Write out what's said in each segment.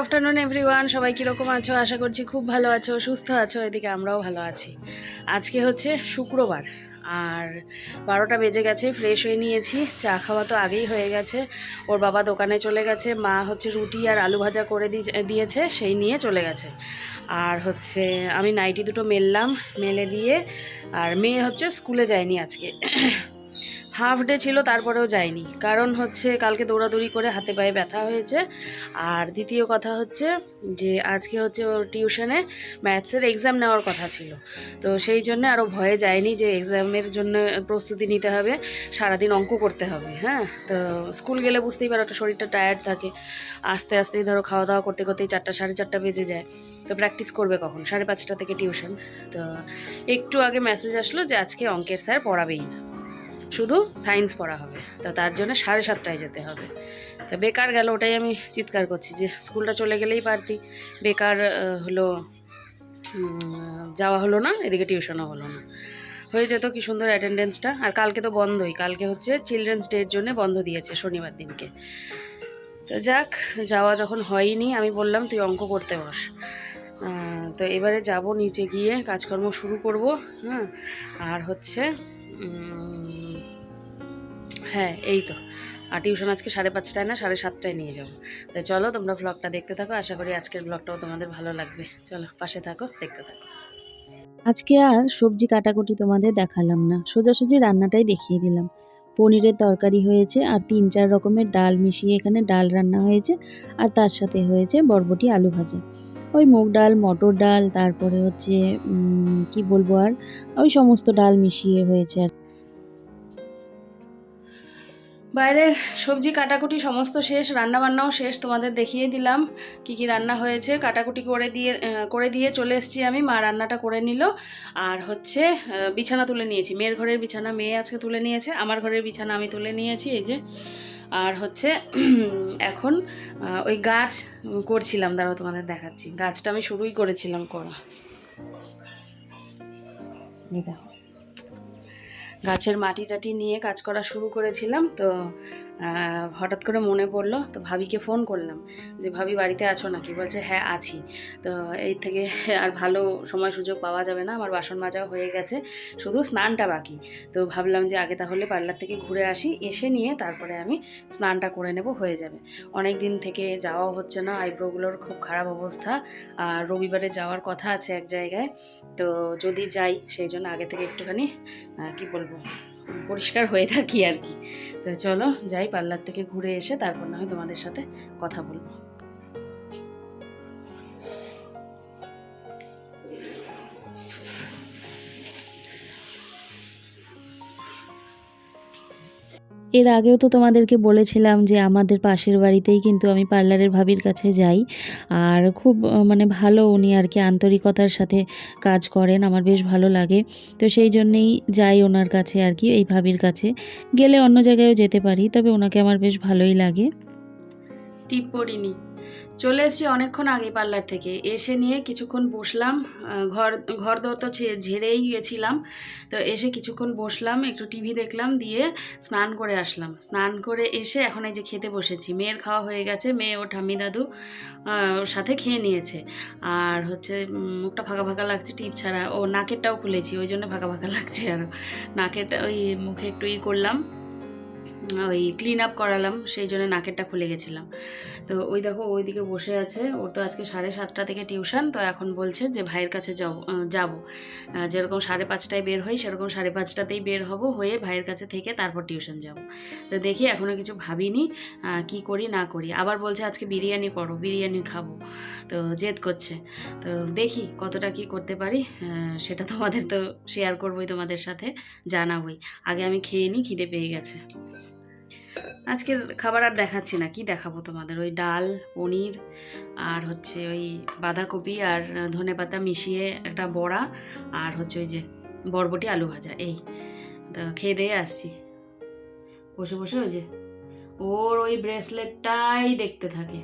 Afternoon everyone সবাই কীরকম আছো? আশা করছি খুব ভালো আছো, সুস্থ আছো। এদিকে আমরাও ভালো আছি। আজকে হচ্ছে শুক্রবার, আর বারোটা বেজে গেছে ফ্রেশ হয়ে নিয়েছি। চা খাওয়া তো আগেই হয়ে গেছে। ওর বাবা দোকানে চলে গেছে। মা হচ্ছে রুটি আর আলু ভাজা করে দিয়েছে, সেই নিয়ে চলে গেছে। আর হচ্ছে আমি নাইটি দুটো মেললাম, মেলে দিয়ে, আর মেয়ে হচ্ছে স্কুলে যায়নি আজকে। হাফ ডে ছিল, তারপরেও যায়নি কারণ হচ্ছে কালকে দৌড়াদৌড়ি করে হাতে পায়ে ব্যথা হয়েছে। আর দ্বিতীয় কথা হচ্ছে যে, আজকে হচ্ছে ওর টিউশনে ম্যাথসের এক্সাম নেওয়ার কথা ছিল। তো সেই জন্য আরও ভয়ে যায়নি যে এক্সামের জন্য প্রস্তুতি নিতে হবে, সারাদিন অঙ্ক করতে হবে হ্যাঁ? তো স্কুল গেলে বুঝতেই পারো একটা শরীরটা টায়ার্ড থাকে। আস্তে আস্তেই ধরো খাওয়া দাওয়া করতে করতেই চারটা, সাড়ে চারটা বেজে যায়। তো প্র্যাকটিস করবে কখন? সাড়ে পাঁচটা থেকে টিউশন তো একটু আগে মেসেজ আসলো যে, আজকে অঙ্কের স্যার পড়াবেই না। শুধু সায়েন্স পড়া হবে। তো তার জন্য সাড়ে সাতটায় যেতে হবে। তো বেকার গেল, ওটাই আমি চিৎকার করছি যে স্কুলটা চলে গেলেই পারতি। বেকার হলো যাওয়া হলো না, এদিকে টিউশনও হলো না। হয়ে যেত কি সুন্দর অ্যাটেন্ডেন্সটা। আর কালকে তো বন্ধই, কালকে হচ্ছে চিলড্রেন্স ডের জন্য বন্ধ দিয়েছে শনিবার দিনকে। তো যাক, যাওয়া যখন হয়নি, আমি বললাম, তুই অঙ্ক করতে বস। তো এবারে যাব, নিচে গিয়ে কাজকর্ম শুরু করব হ্যাঁ। আর হচ্ছে হ্যাঁ এই তো। আর টিউশন আজকে সাড়ে পাঁচটায় না, সাড়ে সাতটায় নিয়ে যাব। তাই চলো তোমরা ব্লগটা দেখতে থাকো, আশা করি আজকের ব্লগটাও তোমাদের ভালো লাগবে। চলো, পাশে থাকো, দেখতে থাকো। আজকে আর সবজি কাটাকুটি তোমাদের দেখালাম না, সোজাসুজি রান্নাটাই দেখিয়ে দিলাম। পনিরের তরকারি হয়েছে আর তিন চার রকমের ডাল মিশিয়ে এখানে ডাল রান্না হয়েছে আর তার সাথে হয়েছে বরবটি আলু ভাজা। ওই মুগ ডাল, মটর ডাল, তারপরে হচ্ছে কি বলব আর, ওই সমস্ত ডাল মিশিয়ে হয়েছে আর বাইরের সবজি, কাটাকুটি সমস্ত শেষ রান্না বান্নাও শেষ, তোমাদের দেখিয়ে দিলাম কি কি রান্না হয়েছে। কাটাকুটি করে দিয়ে করে দিয়ে চলে এসেছি আমি, মা রান্নাটা করে নিল। আর হচ্ছে বিছানা তুলে নিয়েছি। মেয়ের ঘরের বিছানা, মেয়ে আজকে তুলে নিয়েছে, আমার ঘরের বিছানা আমি তুলে নিয়েছি, এই যে। আর হচ্ছে, এখন ওই গাছ করছিলাম, দাঁড়াও তোমাদের দেখাচ্ছি। গাছটা আমি শুরুই করেছিলাম করা। দেখো। গাছের মাটি টাটি নিয়ে কাজ করা শুরু করেছিলাম তো হঠাৎ করে মনে পড়ল, তো ভাবিকে ফোন করলাম যে, ভাবি, বাড়িতে আছো নাকি? বলছে হ্যাঁ আছি। তো এই থেকে আর ভালো সময় সুযোগ পাওয়া যাবে না, আমার বাসন মাজাও হয়ে গেছে, শুধু স্নানটা বাকি। তো ভাবলাম যে, আগে তাহলে পার্লার থেকে ঘুরে আসি, এসে নিয়ে তারপরে আমি স্নানটা করে নেব, হয়ে যাবে। অনেক দিন থেকে যাওয়াও হচ্ছে না, আইব্রোগুলোর খুব খারাপ অবস্থা, আর রবিবারে যাওয়ার কথা আছে এক জায়গায়, তো যদি যাই, সেই জন্য আগে থেকে একটুখানি কি বলব? পরিষ্কার হয়ে থাকি আর কি। তো চলো, যাই পার্লার থেকে ঘুরে এসে তারপর না হয় তোমাদের সাথে কথা বলব। এর আগেও তো তোমাদেরকে বলেছিলাম যে আমাদের পাশের বাড়িতেই কিন্তু আমি পার্লারের ভাবির কাছে যাই। আর খুব মানে ভালো উনি আর কি, আন্তরিকতার সাথে কাজ করেন, আমার বেশ ভালো লাগে। তো সেই জন্যেই যাই ওনার কাছে আর কি, এই ভাবির কাছে। গেলে অন্য জায়গায়ও যেতে পারি, তবে ওনাকে আমার বেশ ভালোই লাগে। টিপ পড়িনি। চলে এসেছি অনেকক্ষণ আগে পার্লার থেকে। এসে নিয়ে কিছুক্ষণ বসলাম। ঘর ঘর দর তো ঝেড়েই গেছিলাম। তো এসে কিছুক্ষণ বসলাম, একটু টিভি দেখলাম, দিয়ে স্নান করে আসলাম। স্নান করে এসে এখন এই যে খেতে বসেছি। মেয়ের খাওয়া হয়ে গেছে। মেয়ে ও ঠাম্মি দাদু ওর সাথে খেয়ে নিয়েছে। আর হচ্ছে মুখটা ফাঁকা ফাঁকা লাগছে টিপ ছাড়া। ও নাকেরটাও খুলেছি, ওই জন্য ফাঁকা ফাঁকা লাগছে আরও নাকেরটা ওই মুখে একটু ই করলাম। ওই ক্লিন আপ করালাম, সেই জন্য নাকেরটা খুলে গেছিলাম। তো ওই দেখো, ওইদিকে বসে আছে, ওর তো আজকে সাড়ে সাতটা থেকে টিউশন তো এখন বলছে যে ভাইয়ের কাছে যাব। যাব যেরকম সাড়ে পাঁচটায় বের হই, সেরকম সাড়ে পাঁচটাতেই বের হব, হয়ে ভাইয়ের কাছে থেকে তারপর টিউশন যাব। তো দেখি এখনও কিছু ভাবিনি কি করি না করি। আবার বলছে আজকে বিরিয়ানি করো, বিরিয়ানি খাব। তো জেদ করছে। তো দেখি কতটা কি করতে পারি সেটা তোমাদের তো শেয়ার করবোই তোমাদের সাথে, জানাবোই। আগে আমি খেয়ে নিই খিদে পেয়ে গেছে। আজকের খাবার আর দেখাচ্ছি না, কি দেখাবো তোমাদের? ওই ডাল, পনির আর হচ্ছে ওই বাঁধাকপি আর ধনে পাতা মিশিয়ে একটা বড়া আর হচ্ছে ওই যে বরবটি আলু ভাজা, এই। তো খেয়ে দিয়ে আসছি। বসে বসে ওই যে ওর ওই ব্রেসলেটটাই দেখতে থাকে।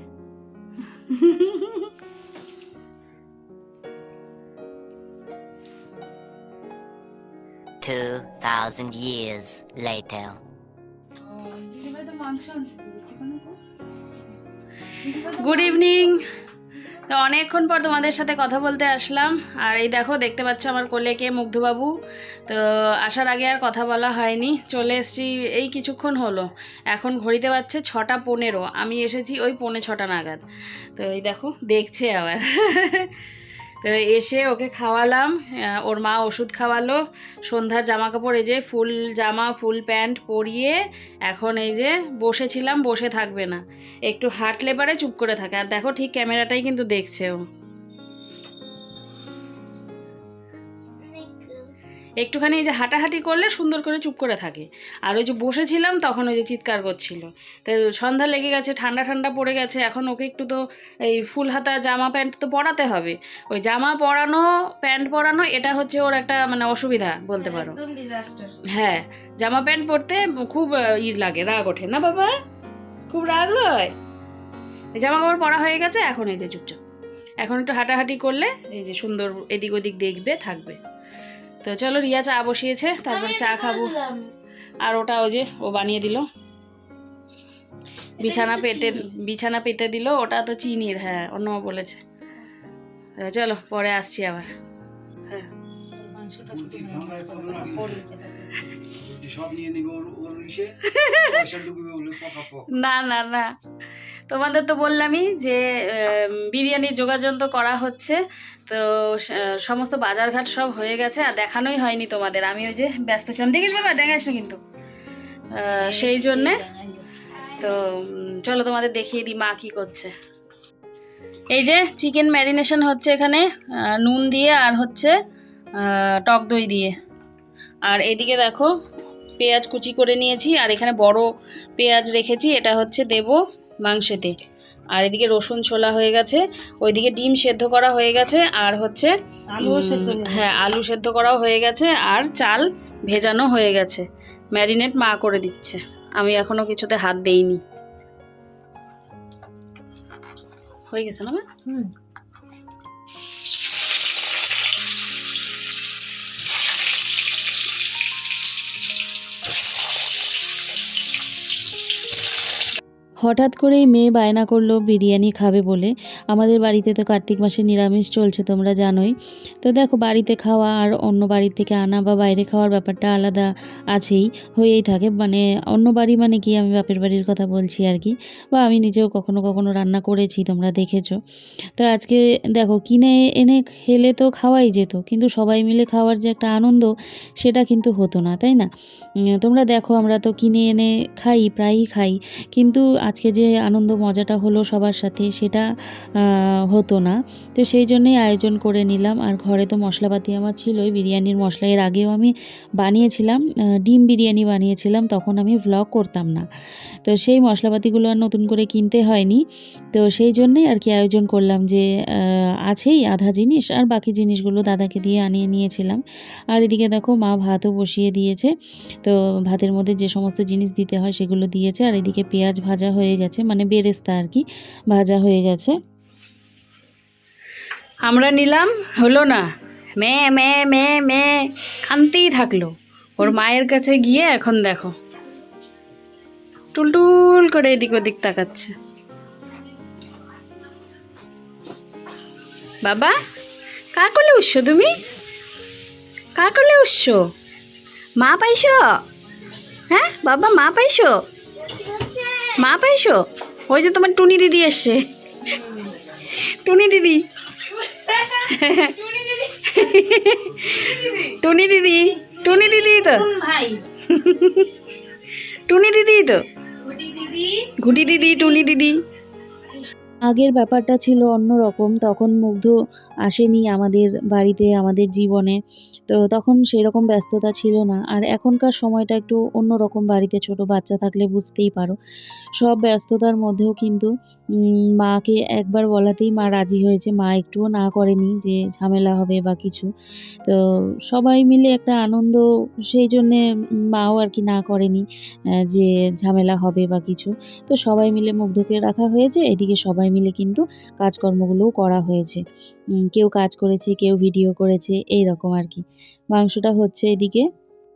Two thousand years later. Good evening তো অনেকক্ষণ পর তোমাদের সাথে কথা বলতে আসলাম। আর এই দেখো, দেখতে পাচ্ছ আমার কোলে কে মুগ্ধবাবু। তো আসার আগে আর কথা বলা হয়নি। চলে এসেছি, এই কিছুক্ষণ হলো। এখন ঘড়িতে পাচ্ছে ছটা পনেরো। আমি এসেছি ওই পৌনে ছটা নাগাদ। তো এই দেখো, দেখছে আবার। তো এসে ওকে খাওয়ালাম ওর মা ওষুধ খাওয়ালো, সন্ধ্যার জামা কাপড় এই যে ফুল জামা, ফুল প্যান্ট পরিয়ে এখন এই যে বসেছিলাম, বসে থাকবে না। একটু হাঁটলে পারে চুপ করে থাকে। আর দেখো ঠিক ক্যামেরাটাই কিন্তু দেখছে ও। একটুখানি এই যে হাঁটাহাঁটি করলে সুন্দর করে চুপ করে থাকে। আর ওই যে বসেছিলাম তখন ওই যে চিৎকার করছিল। তো সন্ধ্যা লেগে গেছে ঠান্ডা ঠান্ডা পড়ে গেছে এখন ওকে একটু তো এই ফুল হাতা জামা প্যান্ট তো পরাতে হবে। ওই জামা পরানো প্যান্ট পরানো এটা হচ্ছে ওর একটা মানে অসুবিধা বলতে পারো। হ্যাঁ জামা প্যান্ট পরতে খুব ই লাগে রাগ ওঠে। না বাবা খুব রাগ হয়? জামা কাপড় পরা হয়ে গেছে এখন এই যে চুপচাপ। এখন একটু হাঁটাহাঁটি করলে এই যে সুন্দর এদিক ওদিক দেখবে থাকবে। তো চলো রিয়া চা বসিয়েছে তারপর চা খাব। আর ওটা ওই যে ও বানিয়ে দিল। বিছানা পেতে বিছানা পেতে দিল ওটা তো চিনির হ্যাঁ অন্য বলেছে। চলো পরে আসছি আবার। হ্যাঁ। সব নিয়ে নিবে ওর ওর ইসে? পয়সা ডুবিবে বলে পকা পক। না না না। তোমাদের তো বললামই যে আম, বিরিয়ানির যোগাযোগ তো করা হচ্ছে তো সমস্ত বাজারঘাট সব হয়ে গেছে আর দেখানোই হয়নি তোমাদের। আমি ওই যে ব্যস্ত ছিলাম। দেখিস বাবা দেখাস না কিন্তু। সেই জন্যে তো চলো তোমাদের দেখিয়ে দিই মা কী করছে। এই যে চিকেন ম্যারিনেশন হচ্ছে এখানে নুন দিয়ে আর হচ্ছে টক দই দিয়ে। আর এদিকে দেখো পেঁয়াজ কুচি করে নিয়েছি আর এখানে বড় পেঁয়াজ রেখেছি এটা হচ্ছে দেব মাংসেতে। আর এদিকে রসুন ছোলা হয়ে গেছে ওইদিকে ডিম সেদ্ধ করা হয়ে গেছে আর হচ্ছে আলু সেদ্ধ হ্যাঁ আলু সেদ্ধ করাও হয়ে গেছে আর চাল ভেজানো হয়ে গেছে। ম্যারিনেট মা করে দিচ্ছে আমি এখনও কিছুতে হাত দেইনি। হয়ে গেছে না হুম। হঠাৎ করেই মেয়ে বায়না করল বিরিয়ানি খাবে বলে। আমাদের বাড়িতে তো কার্তিক মাসে নিরামিষ চলছে, তোমরা জানোই। তো দেখো, বাড়িতে খাওয়া আর অন্য বাড়ি থেকে আনা বা বাইরে খাওয়ার ব্যাপারটা আলাদা আছেই, হয়েই থাকে। মানে অন্য বাড়ি মানে কি, আমি বাপের বাড়ির কথা বলছি আর কি। বা আমি নিজেও কখনো কখনো রান্না করেছি, তোমরা দেখেছ। তো আজকে দেখো, কিনে এনে খেলে তো খাওয়াই যেত, কিন্তু সবাই মিলে খাওয়ার যে একটা আনন্দ, সেটা কিন্তু হতো না, তাই না? তোমরা দেখো, আমরা তো কিনে এনে খাই, প্রায়ই খাই। কিন্তু আজকে যে আনন্দ মজাটা হলো সবার সাথে, সেটা হতো না। তো সেই জন্যই আয়োজন করে নিলাম। আর ঘরে তো মশলাপাতি আমার ছিলই। বিরিয়ানির মশলা এর আগেও আমি বানিয়েছিলাম। ডিম বিরিয়ানি বানিয়েছিলাম। তখন আমি ভ্লগ করতাম না। তো সেই মশলাপাতিগুলো আর নতুন করে কিনতে হয়নি। তো সেই জন্যই আর কি আয়োজন করলাম যে আছেই আধা জিনিস। আর বাকি জিনিসগুলো দাদাকে দিয়ে আনিয়ে নিয়েছিলাম। আর এদিকে দেখো মা ভাতও বসিয়ে দিয়েছে। তো ভাতের মধ্যে যে সমস্ত জিনিস দিতে হয় সেগুলো দিয়েছে। আর এদিকে পেঁয়াজ ভাজা হয়ে গেছে। মানে বেরেস্তা আর কি। ভাজা হয়ে গেছে। আমরা নিলাম, হলো না। মে মে মে মে খানতেই থাকল। ওর মায়ের কাছে গিয়ে এখন দেখো। টুলটুল করে এদিক ওদিক তাকাচ্ছে। বাবা, কার করলে উৎস তুমি? কার করলে উৎস মা পাইছো? হ্যাঁ বাবা, মা পাইছো? মা পাইছো? ওই যে তোমার টুনি দিদি এসছে। টুনি দিদি টুনি দিদি। টুনি দিদি। তো? টুনি দিদি তো? ঘুটি দিদি টুনি দিদি। আগের ব্যাপারটা ছিল অন্য রকম তখন মুগ্ধ আসেনি আমাদের বাড়িতে, আমাদের জীবনে। তো তখন সেরকম ব্যস্ততা ছিল না। আর এখনকার সময়টা একটু অন্য রকম বাড়িতে ছোট বাচ্চা থাকলে বুঝতেই পারো। সব ব্যস্ততার মধ্যেও কিন্তু মাকে একবার বলাতেই মা রাজি হয়েছে। মা একটুও না করেনি যে ঝামেলা হবে বা কিছু। তো সবাই মিলে একটা আনন্দ, সেই জন্যে মাও আর কি না করেনি যে ঝামেলা হবে বা কিছু। তো সবাই মিলে মুগ্ধকে রাখা হয়েছে। এদিকে সবাই মিলে কিন্তু কাজকর্মগুলোও করা হয়েছে। কেউ কাজ করেছে, কেউ ভিডিও করেছে এই রকম আর কি। মাংসটা হচ্ছে এদিকে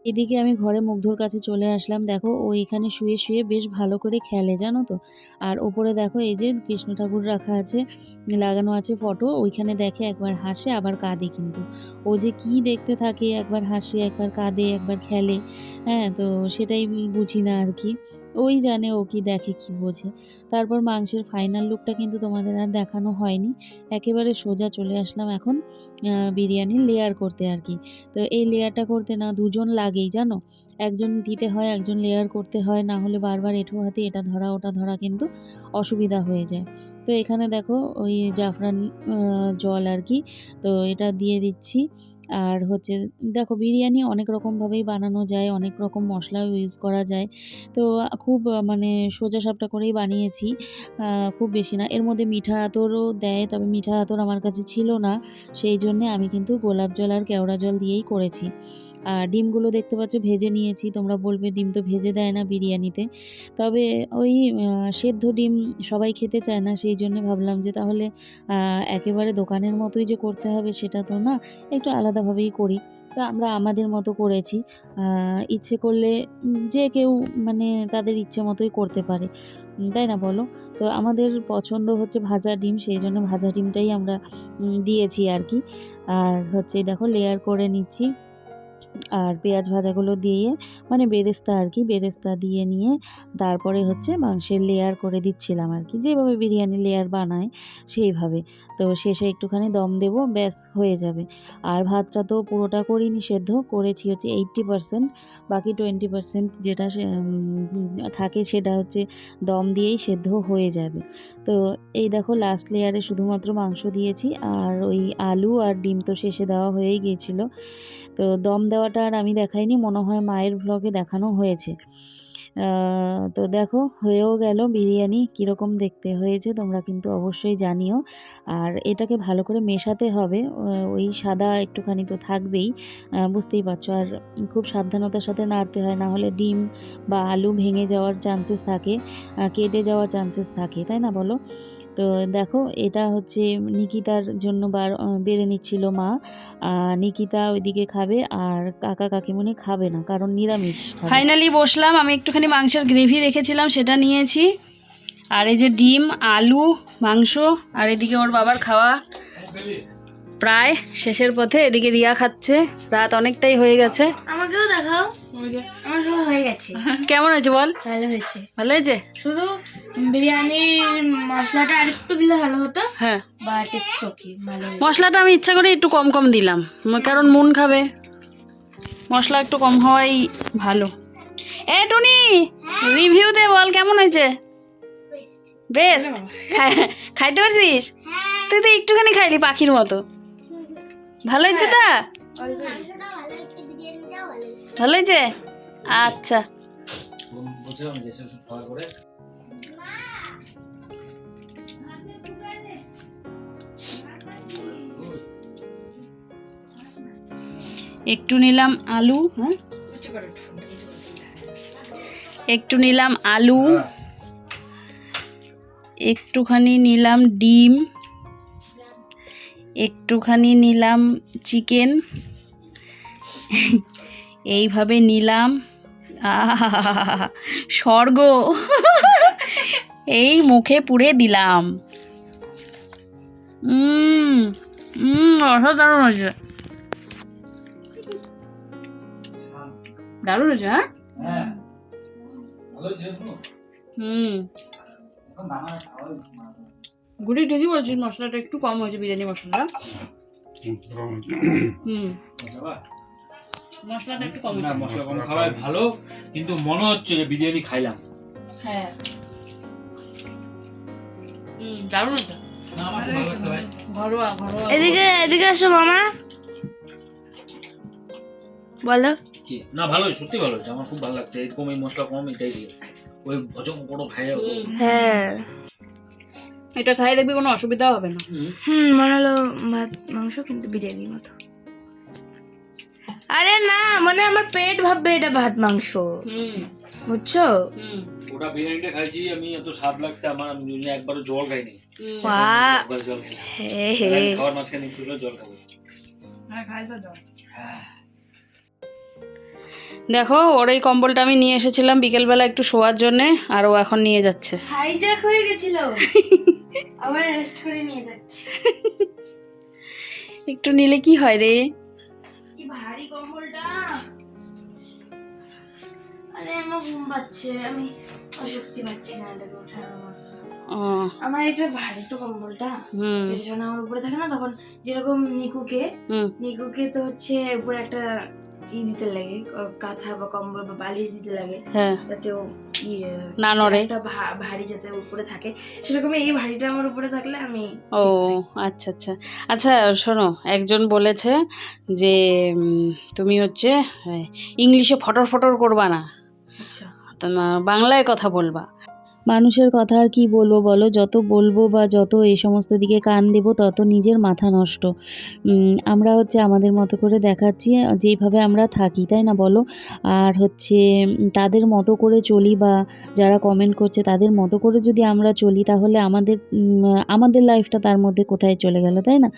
এদিকে আমি ঘরে মুগ্ধর কাছে চলে আসলাম। দেখো, ও এখানে শুয়ে শুয়ে বেশ ভালো করে খেলে, জানো তো। আর ওপরে দেখো, এই যে কৃষ্ণ ঠাকুর রাখা আছে, লাগানো আছে ফটো, ওইখানে দেখে একবার হাসে, আবার কাঁদে কিন্তু। ও যে কি দেখতে থাকে, একবার হাসে, একবার কাঁদে, একবার খেলে হ্যাঁ তো সেটাই বুঝি না আর কি। ওই জানে ও কি দেখে, কি বোঝে। তারপর মাংসের ফাইনাল লুকটা কিন্তু তোমাদের আর দেখানো হয়নি। একেবারে সোজা চলে আসলাম এখন বিরিয়ানির লেয়ার করতে আর কি। তো এই লেয়ারটা করতে না দুজন লাগেই, জানো? একজন দিতে হয়, একজন লেয়ার করতে হয়, না হলে বারবার এঁঠো হাতে এটা ধরা, ওটা ধরা কিন্তু অসুবিধা হয়ে যায়। তো এখানে দেখো ওই জাফরান জল আর কি। তো এটা দিয়ে দিচ্ছি। আর হচ্ছে দেখো বিরিয়ানি অনেক রকমভাবেই বানানো যায়, অনেক রকম মশলা ইউজ করা যায়। তো খুব মানে সোজা সাপটা করেই বানিয়েছি খুব বেশি না। এর মধ্যে মিঠা আতরও দেয়, তবে মিঠা আতর আমার কাছে ছিল না। সেই জন্যে আমি কিন্তু গোলাপ জল আর কেওড়া জল দিয়েই করেছি। আর ডিমগুলো দেখতে পাচ্ছ, ভেজে নিয়েছি। তোমরা বলবে ডিম তো ভেজে দেয় না বিরিয়ানিতে। তবে ওই সেদ্ধ ডিম সবাই খেতে চায় না, সেই জন্য ভাবলাম যে তাহলে একেবারে দোকানের মতোই যে করতে হবে সেটা তো না, একটু আলাদাভাবেই করি। তো আমরা আমাদের মতো করেছি। ইচ্ছে করলে যে কেউ মানে তাদের ইচ্ছে মতোই করতে পারে। তাই না বলো? তো আমাদের পছন্দ হচ্ছে ভাজা ডিম, সেই জন্য ভাজা ডিমটাই আমরা দিয়েছি আর কি। আর হচ্ছে দেখো লেয়ার করে নিচ্ছি। আর পেঁয়াজ ভাজাগুলো দিয়ে মানে বেরেস্তা আর কি, বেরেস্তা দিয়ে নিয়ে তারপরে হচ্ছে মাংসের লেয়ার করে দিচ্ছিলাম আর কি। যেভাবে বিরিয়ানি লেয়ার বানায়, সেইভাবে। তো শেষে একটুখানি দম দেব, ব্যাস, হয়ে যাবে। আর ভাতটা তো পুরোটা করিনি, সেদ্ধ করেছি হচ্ছে এইট্টি পারসেন্ট বাকি টোয়েন্টি পারসেন্ট যেটা থাকে সেটা হচ্ছে দম দিয়েই সেদ্ধ হয়ে যাবে। তো এই দেখো লাস্ট লেয়ারে শুধুমাত্র মাংস দিয়েছি, আর ওই আলু আর ডিম তো শেষে দেওয়া হয়েই গিয়েছিল। তো দম দেওয়াটা আর আমি দেখাইনি, মনে হয় মায়ের ভ্লগে দেখানো হয়েছে। তো দেখো, হয়েও গেল বিরিয়ানি, কীরকম দেখতে হয়েছে তোমরা কিন্তু অবশ্যই জানিও। আর এটাকে ভালো করে মেশাতে হবে ওই সাদা একটুখানি তো থাকবেই বুঝতেই পারছ। আর খুব সাবধানতার সাথে নাড়তে হয়, না হলে ডিম বা আলু ভেঙে যাওয়ার চান্সেস থাকে কেটে যাওয়ার চান্সেস থাকে, তাই না বলো? তো দেখো এটা হচ্ছে নিকিতার জন্য বার বেড়ে নিচ্ছিল মা। নিকিতা ওইদিকে খাবে আর কাকা কাকিমুনি খাবে না কারণ নিরামিষ ফাইনালি বসলাম আমি একটুখানি মাংসের গ্রেভি রেখেছিলাম সেটা নিয়েছি। আর এই যে ডিম আলু মাংস আর এদিকে ওর বাবার খাওয়া প্রায় শেষের পথে এদিকে রিয়া খাচ্ছে। রাত অনেকটাই হয়ে গেছে। আমাকেও দেখাও। আমার খাওয়া হয়ে গেছে। কেমন হয়েছে বল? ভালো হয়েছে। ভালো হয়েছে? শুধু বিরিয়ানির মশলাটা আরেকটু দিলে ভালো হতো হ্যাঁ। বাট ইটস ওকে ভালো মশলাটা আমি ইচ্ছা করে একটু কম কম দিলাম কারণ মুন খাবে। মশলা একটু কম হওয়াই ভালো। এ টুনি রিভিউ দে বল কেমন হয়েছে? বেস্ট খাইতে পারছিস? তুই তো একটুখানি খাইলি পাখির মতো। ভালো হয়েছে তা? ভালো হয়েছে আচ্ছা। একটু নিলাম আলু হ্যাঁ? একটু নিলাম আলু। একটুখানি নিলাম ডিম। একটুখানি নিলাম চিকেন। এইভাবে নিলাম। স্বর্গ। এই মুখে পুড়ে দিলাম। অসাধারণ হয়েছে। দারুণ হয়েছে হ্যাঁ? হ্যাঁ হুম। গুড়ি ঠিকই বলছিস মশলাটা একটু কম হয়েছে বিরিয়ানি মশলা হুম মশলাটা একটু কম না মশলা কম খাওয়াই ভালো কিন্তু মনে হচ্ছে যে বিরিয়ানি খাইলাম। হ্যাঁ। দারুণ খুব ভালো লাগছে ভাই। ঘরোয়া ঘরোয়া। এদিকে এদিকে আসো মামা। বলো। কি? না ভালো সত্যি ভালো হয়েছে। আমার খুব ভালো লাগছে। এরকম এই মশলা কম এটাই দিয়ে। ওই খাইয়ে হ্যাঁ। এটা খাই দেখবি কোনো অসুবিধাও হবে না। হুম মনে হলো ভাত মাংস কিন্তু বিরিয়ানির মতো। আরে না মানে আমার পেট ভাববে এটা ভাত মাংস। বুঝছ? হুম। ওটা বিরিয়ানিটা খাইছি আমি এত স্বাদ লাগছে আমার আমি একবারও জল খাইনি হুম। একবার জল খেলাম। খাওয়ার মাঝখানে একটু জল খাব। হ্যাঁ খাই তো দাও দেখো ওর এই কম্বলটা আমি নিয়ে এসেছিলাম বিকেলবেলা একটু শোয়ার জন্যে আর ও এখন নিয়ে যাচ্ছে। হাইজ্যাক হয়ে গেছিল। আবার রেস্ট করে নিয়ে যাচ্ছি। একটু নিলে কি হয় রে? ভারী কম্বলটা। আরে আমার ঘুম পাচ্ছে। আমি অশক্তি পাচ্ছি না এটাকে ওঠার আমার। আমার এটা ভারী তো কম্বলটা। যখন আমার উপরে থাকে না তখন যেরকম নিকুকে নিকুকে তো হচ্ছে উপরে একটা ই দিতে লাগে কাঁথা বা কম্বল বা বালিশ দিতে লাগে। হ্যাঁ। যাতে ও ইয়ে না নড়ে। একটা ভারী যাতে উপরে থাকে। সেরকম এই ভারীটা আমার উপরে থাকলে আমি ও আচ্ছা আচ্ছা। আচ্ছা শোনো একজন বলেছে যে তুমি হচ্ছে ইংলিশে ফটর ফটর করবা না। আচ্ছা। না, বাংলায় কথা বলবা। মানুষের কথা আর কি বলব বলো? যত বলব বা যত এই সমস্ত দিকে কান দেব, তত নিজের মাথা নষ্ট। আমরা হচ্ছে আমাদের মতো করে দেখাচ্ছি, যেইভাবে আমরা থাকি, তাই না বলো? আর হচ্ছে তাদের মতো করে চলি বা যারা কমেন্ট করছে, তাদের মতো করে যদি আমরা চলি, তাহলে আমাদের আমাদের লাইফটা তার মধ্যে কোথায় চলে গেল, তাই না?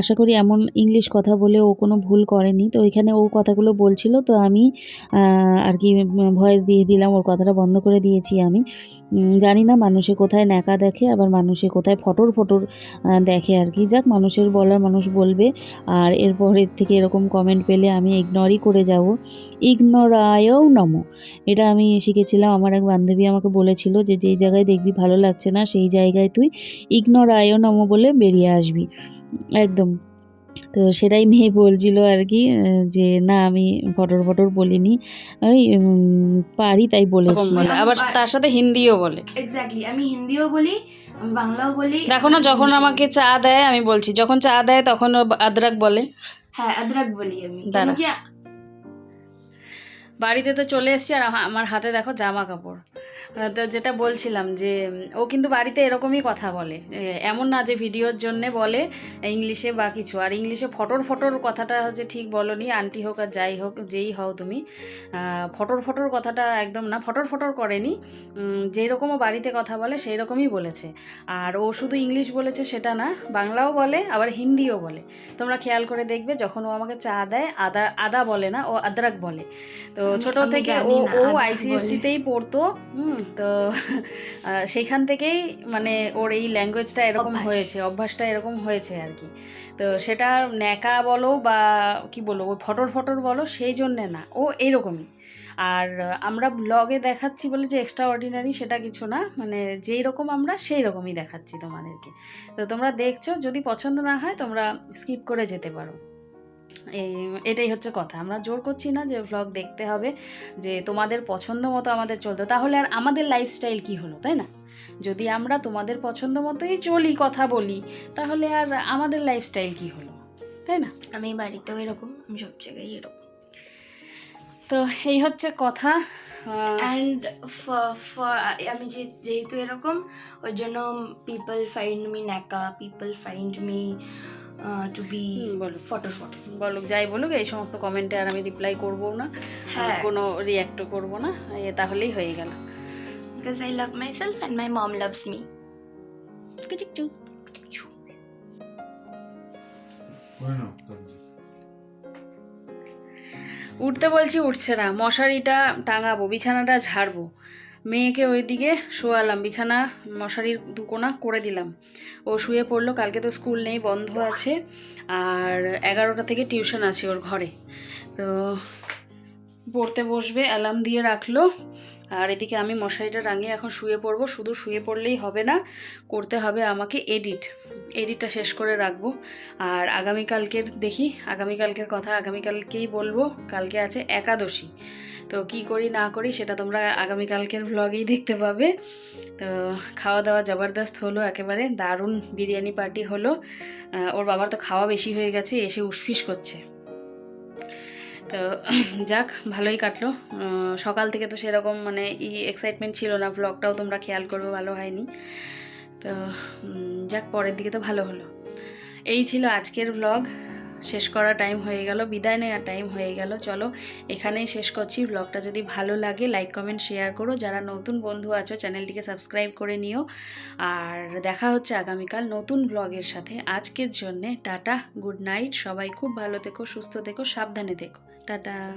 আশা করি এমন ইংলিশ কথা বলে ও কোনো ভুল করেনি। তো এখানে ও কথাগুলো বলছিল, তো আমি আর কি ভয়েস দিয়ে দিলাম, ওর কথাটা বন্ধ করে দিয়েছি আমি। জানি না মানুষে কোথায় ন্যাকা দেখে, আবার মানুষে কোথায় ফটোর ফটোর দেখে আর কি। যাক, মানুষের বলার মানুষ বলবে, আর এরপরের থেকে এরকম কমেন্ট পেলে আমি ইগনোরই করে যাব। ইগনোরায়ও নম। এটা আমি শিখেছিলাম, আমার এক বান্ধবী আমাকে বলেছিল যে, যেই জায়গায় দেখবি ভালো লাগছে না, সেই জায়গায় তুই ইগনোরায়ও নম বলে বেরিয়ে আসবি। একদম। তো সেটাই মেয়ে বলছিল আর কি যে না আমি ফটর ফটর বলিনি। ওই পারি তাই বলেছি। বলে। আবার তার সাথে হিন্দিও বলে। এক্স্যাক্টলি আমি হিন্দিও বলি আমি বাংলাও বলি। দেখো না যখন আমাকে চা দেয় আমি বলছি যখন চা দেয় তখন আদ্রাক বলে। হ্যাঁ আদরাক বলি আমি। দাঁড়া। বাড়িতে তো চলে এসেছি আর আমা- আমার হাতে দেখো জামা কাপড়। তো যেটা বলছিলাম যে ও কিন্তু বাড়িতে এরকমই কথা বলে। এমন না যে ভিডিওর জন্যে বলে ইংলিশে বা কিছু। আর ইংলিশে ফটোর ফটোর কথাটা হচ্ছে ঠিক বলনি আন্টি হোক আর যাই হোক যেই হও তুমি। ফটোর ফটর কথাটা একদম না ফটোর ফটোর করেনি। যেই রকম ও বাড়িতে কথা বলে সেই রকমই বলেছে। আর ও শুধু ইংলিশ বলেছে সেটা না বাংলাও বলে আবার হিন্দিও বলে। তোমরা খেয়াল করে দেখবে যখন ও আমাকে চা দেয় আদা আদা বলে না ও আদরাক বলে। তো ছোট থেকে ও ও আইসিএসসিতেই পড়তো। হুম। তো সেইখান থেকেই মানে ওর এই ল্যাঙ্গুয়েজটা এরকম হয়েছে অভ্যাসটা এরকম হয়েছে আর কি। তো সেটা ন্যাকা বলো বা কি বলো ওই ফটর ফটর বলো সেই জন্যে না ও এইরকমই আর আমরা ব্লগে দেখাচ্ছি বলে যে এক্সট্রা অর্ডিনারি সেটা কিছু না মানে যেই রকম আমরা সেই রকমই দেখাচ্ছি তোমাদেরকে। তো তোমরা দেখছ যদি পছন্দ না হয় তোমরা স্কিপ করে যেতে পারো। এটাই হচ্ছে কথা। আমরা জোর করছি না যে ভ্লগ দেখতে হবে যে তোমাদের পছন্দ মতো আমাদের চলতো। তাহলে আর আমাদের লাইফস্টাইল কি হলো তাই না? যদি আমরা তোমাদের পছন্দ মতোই চলি কথা বলি তাহলে আর আমাদের লাইফস্টাইল কি হলো তাই না? আমি বাড়িতেও এরকম আমি সব জায়গায় এরকম। তো এই হচ্ছে কথা। অ্যান্ড আমি যে যেহেতু এরকম ওই জন্য পিপল ফাইন্ড মি ন্যাকা people find me to be বলো। ফটো ফটো বলুক যাই বলুক এই সমস্ত কমেন্টে আর আমি রিপ্লাই করব না। হ্যাঁ। কোনো রিয়াক্টও করব না। এ তাহলেই হয়ে গেল। Because I love myself and my mom loves me উঠতে বলছি উঠছে না। মশারিটা টাঙাবো বিছানাটা ঝাড়বো। মেয়েকে ওই দিকে শোয়ালাম, বিছানা মশারির দুকোনা করে দিলাম। ও শুয়ে পড়ল, কালকে তো স্কুল নেই, বন্ধ আছে। আর এগারোটা থেকে টিউশন আছে ওর ঘরে। তো পড়তে বসবে অ্যালার্ম দিয়ে রাখল। আর এদিকে আমি মশারিটা টাঙিয়ে এখন শুয়ে পড়ব। শুধু শুয়ে পড়লেই হবে না, করতে হবে আমাকে এডিট এডিটটা শেষ করে রাখব। আর আগামীকালকের দেখি, আগামীকালকের কথা আগামীকালকেই বলব। কালকে আছে একাদশী। তো কি করি না করি সেটা তোমরা আগামীকালকের ভ্লগেই দেখতে পাবে। তো খাওয়া দাওয়া জবরদস্ত হলো একেবারে, দারুণ বিরিয়ানি পার্টি হলো। ওর বাবার তো খাওয়া বেশি হয়ে গেছে, এসে উসফিস করছে। তো যাক, ভালোই কাটলো। সকাল থেকে তো সেরকম মানে ই এক্সাইটমেন্ট ছিল না ভ্লগটাও তোমরা খেয়াল করবে, ভালো হয়নি। তো যাক, পরের দিকে তো ভালো হলো। এই ছিল আজকের ভ্লগ শেষ করা টাইম হয়ে গেল, বিদায় নেওয়ার টাইম হয়ে গেল। চলো, এখানেই শেষ করছি। ভ্লগটা যদি ভালো লাগে লাইক কমেন্ট শেয়ার করো। যারা নতুন বন্ধু আছো চ্যানেলটিকে সাবস্ক্রাইব করে নিও। আর দেখা হচ্ছে আগামীকাল নতুন ব্লগের সাথে। আজকের জন্যে টাটা গুড নাইট সবাই খুব ভালো থেকো, সুস্থ থেকো, সাবধানে থেকো। Dadah.